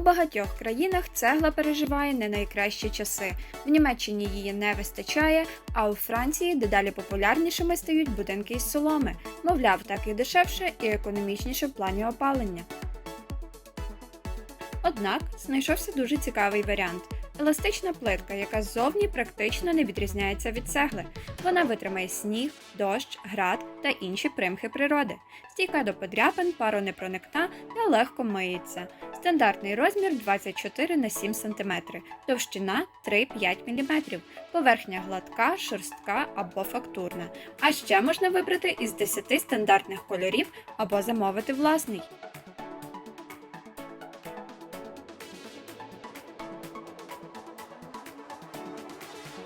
У багатьох країнах цегла переживає не найкращі часи. В Німеччині її не вистачає, а у Франції дедалі популярнішими стають будинки із соломи. Мовляв, так і дешевше і економічніше в плані опалення. Однак знайшовся дуже цікавий варіант. Еластична плитка, яка ззовні практично не відрізняється від цегли. Вона витримає сніг, дощ, град та інші примхи природи. Стійка до подряпин, паронепроникна та легко миється. Стандартний розмір 24 на 7 см, товщина 3-5 мм, поверхня гладка, шорстка або фактурна. А ще можна вибрати із 10 стандартних кольорів або замовити власний.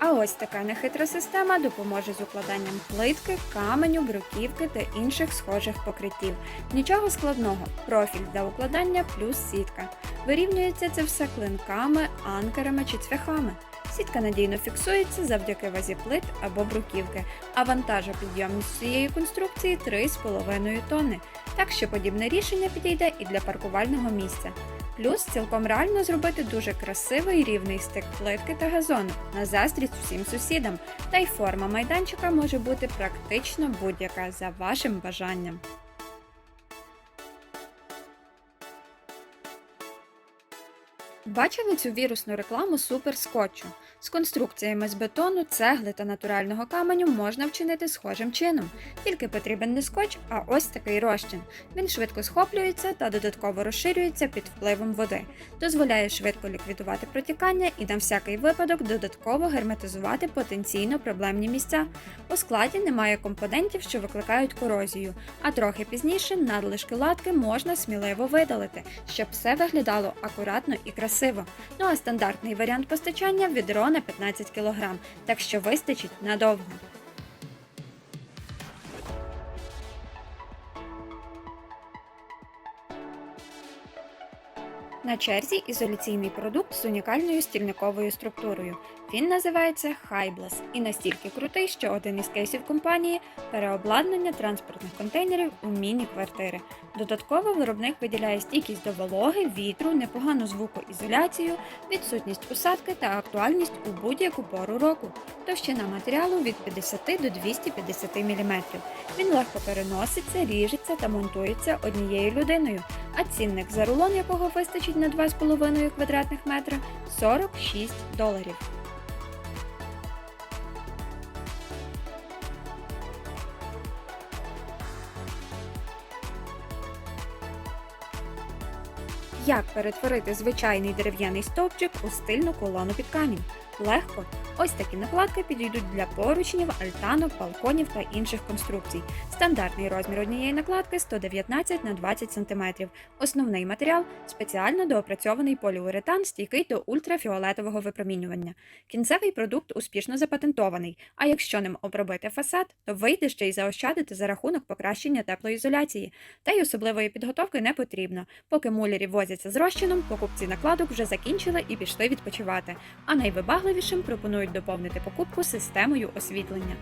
А ось така нехитра система допоможе з укладанням плитки, каменю, бруківки та інших схожих покриттів. Нічого складного, профіль для укладання плюс сітка. Вирівнюється це все клинками, анкерами чи цвяхами. Сітка надійно фіксується завдяки вазі плит або бруківки, а вантажопідйомність цієї конструкції 3,5 тонни. Так що подібне рішення підійде і для паркувального місця. Плюс цілком реально зробити дуже красивий рівний стик плитки та газону на заздрість усім сусідам, та й форма майданчика може бути практично будь-яка за вашим бажанням. Бачили цю вірусну рекламу суперскотчу? З конструкціями з бетону, цегли та натурального каменю можна вчинити схожим чином. Тільки потрібен не скотч, а ось такий розчин. Він швидко схоплюється та додатково розширюється під впливом води, дозволяє швидко ліквідувати протікання і на всякий випадок додатково герметизувати потенційно проблемні місця. У складі немає компонентів, що викликають корозію, а трохи пізніше надлишки латки можна сміливо видалити, щоб все виглядало акуратно і красиво. Ну а стандартний варіант постачання відро на 15 кг, так що вистачить надовго. На черзі ізоляційний продукт з унікальною стільниковою структурою. Він називається Hybless і настільки крутий, що один із кейсів компанії переобладнання транспортних контейнерів у міні-квартири. Додатково виробник виділяє стійкість до вологи, вітру, непогану звукоізоляцію, відсутність усадки та актуальність у будь-яку пору року. Товщина матеріалу від 50 до 250 мм. Він легко переноситься, ріжеться та монтується однією людиною, а цінник за рулон, якого вистачить на 2,5 квадратних метра 46 доларів. Як перетворити звичайний дерев'яний стовпчик у стильну колону під камінь? Легко. Ось такі накладки підійдуть для поручнів, альтанок, балконів та інших конструкцій. Стандартний розмір однієї накладки 119 на 20 см. Основний матеріал спеціально доопрацьований поліуретан, стійкий до ультрафіолетового випромінювання. Кінцевий продукт успішно запатентований. А якщо ним обробити фасад, то вийде ще й заощадити за рахунок покращення теплоізоляції. Та й особливої підготовки не потрібно. Поки мулярі возяться з розчином, покупці накладок вже закінчили і пішли відпочивати. А найвибагливішим пропонують доповнити покупку системою освітлення.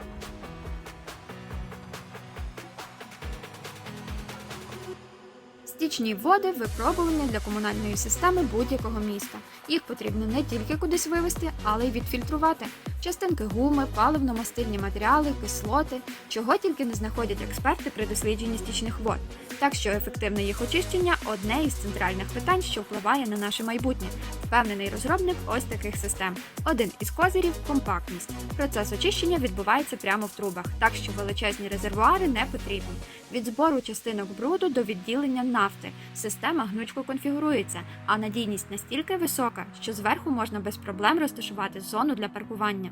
Стічні води випробування для комунальної системи будь-якого міста. Їх потрібно не тільки кудись вивезти, але й відфільтрувати. Частинки гуми, паливно-мастильні матеріали, кислоти, чого тільки не знаходять експерти при дослідженні стічних вод. Так що ефективне їх очищення одне із центральних питань, що впливає на наше майбутнє. Впевнений розробник ось таких систем. Один із козирів компактність. Процес очищення відбувається прямо в трубах, так що величезні резервуари не потрібні. Від збору частинок бруду до відділення нафти система гнучко конфігурується, а надійність настільки висока, що зверху можна без проблем розташувати зону для паркування.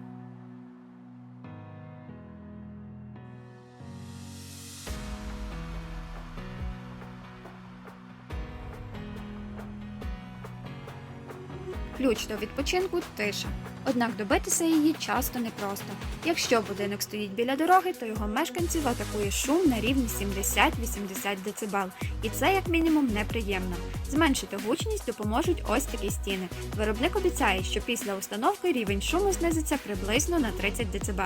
Ключ до відпочинку тиша. Однак добитися її часто непросто. Якщо будинок стоїть біля дороги, то його мешканців атакує шум на рівні 70-80 дБ. І це як мінімум неприємно. Зменшити гучність допоможуть ось такі стіни. Виробник обіцяє, що після установки рівень шуму знизиться приблизно на 30 дБ.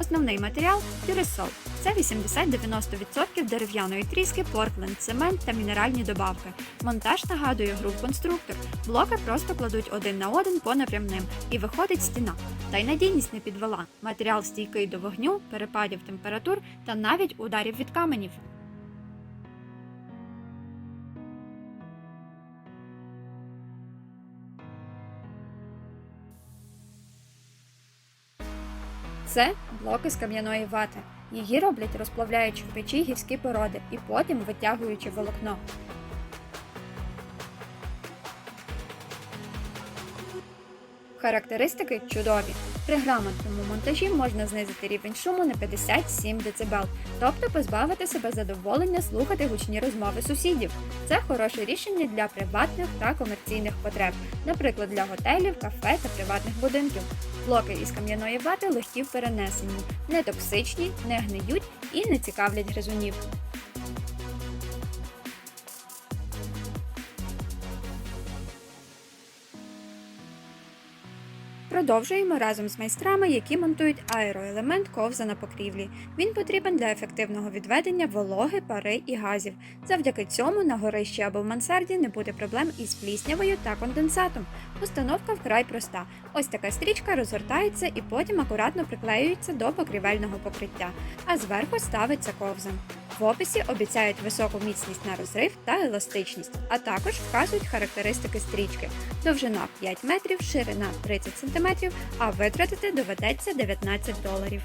Основний матеріал тюресол. Це 80-90% дерев'яної тріски, поркленд, цемент та мінеральні добавки. Монтаж нагадує гру конструктор. Блоки просто кладуть один на один по напрямним і виходить стіна. Та й надійність не підвела. Матеріал стійкий до вогню, перепадів температур та навіть ударів від каменів. Це блоки з кам'яної вати. Її роблять, розплавляючи в печі гірські породи і потім витягуючи волокно. Характеристики чудові. При грамотному монтажі можна знизити рівень шуму на 57 дБ, тобто позбавити себе задоволення слухати гучні розмови сусідів. Це хороше рішення для приватних та комерційних потреб, наприклад, для готелів, кафе та приватних будинків. Блоки із кам'яної вати легкі в перенесенні, не токсичні, не гниють і не цікавлять гризунів. Продовжуємо разом з майстрами, які монтують аероелемент ковза на покрівлі. Він потрібен для ефективного відведення вологи, пари і газів. Завдяки цьому на горищі або в мансарді не буде проблем із пліснявою та конденсатом. Установка вкрай проста. Ось така стрічка розгортається і потім акуратно приклеюється до покрівельного покриття, а зверху ставиться ковзан. В описі обіцяють високу міцність на розрив та еластичність, а також вказують характеристики стрічки: довжина 5 метрів, ширина 30 см, а витратити доведеться 19 доларів.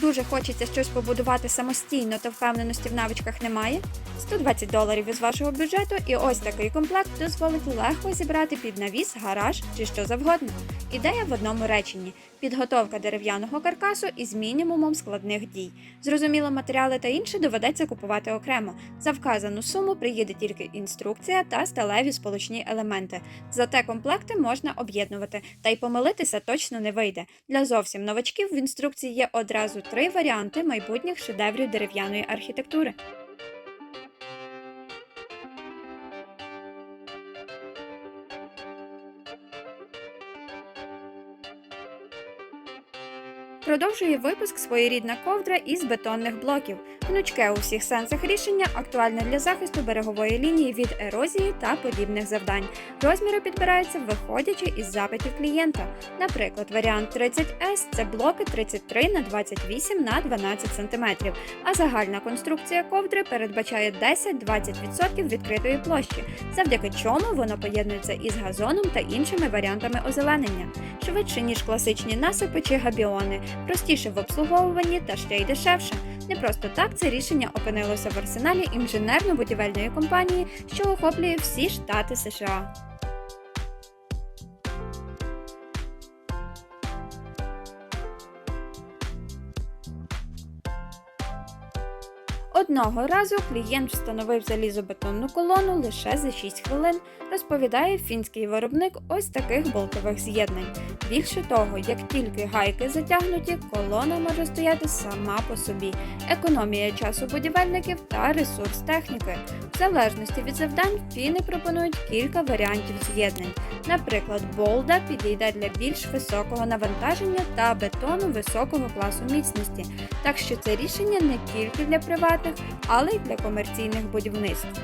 Дуже хочеться щось побудувати самостійно, та впевненості в навичках немає. 120 доларів із вашого бюджету, і ось такий комплект дозволить легко зібрати під навіс, гараж чи що завгодно. Ідея в одному реченні: підготовка дерев'яного каркасу із мінімумом складних дій. Зрозуміло, матеріали та інше доведеться купувати окремо. За вказану суму приїде тільки інструкція та сталеві сполучні елементи. Зате комплекти можна об'єднувати, та й помилитися точно не вийде. Для зовсім новачків в інструкції є одразу три варіанти майбутніх шедеврів дерев'яної архітектури. Продовжує випуск своєрідна ковдра із бетонних блоків. Гнучке у всіх сенсах рішення актуальне для захисту берегової лінії від ерозії та подібних завдань. Розміри підбираються виходячи із запитів клієнта. Наприклад, варіант 30S це блоки 33 на 28 на 12 см, а загальна конструкція ковдри передбачає 10-20% відкритої площі, завдяки чому воно поєднується із газоном та іншими варіантами озеленення, швидше ніж класичні насипи чи габіони, простіше в обслуговуванні та ще й дешевше. Не просто так це рішення опинилося в арсеналі інженерно-будівельної компанії, що охоплює всі штати США. Одного разу клієнт встановив залізобетонну колону лише за 6 хвилин, розповідає фінський виробник ось таких болтових з'єднань. Більше того, як тільки гайки затягнуті, колона може стояти сама по собі, економія часу будівельників та ресурс техніки. В залежності від завдань фіни пропонують кілька варіантів з'єднань. Наприклад, болда підійде для більш високого навантаження та бетону високого класу міцності, так що це рішення не тільки для приватних, але й для комерційних будівництв.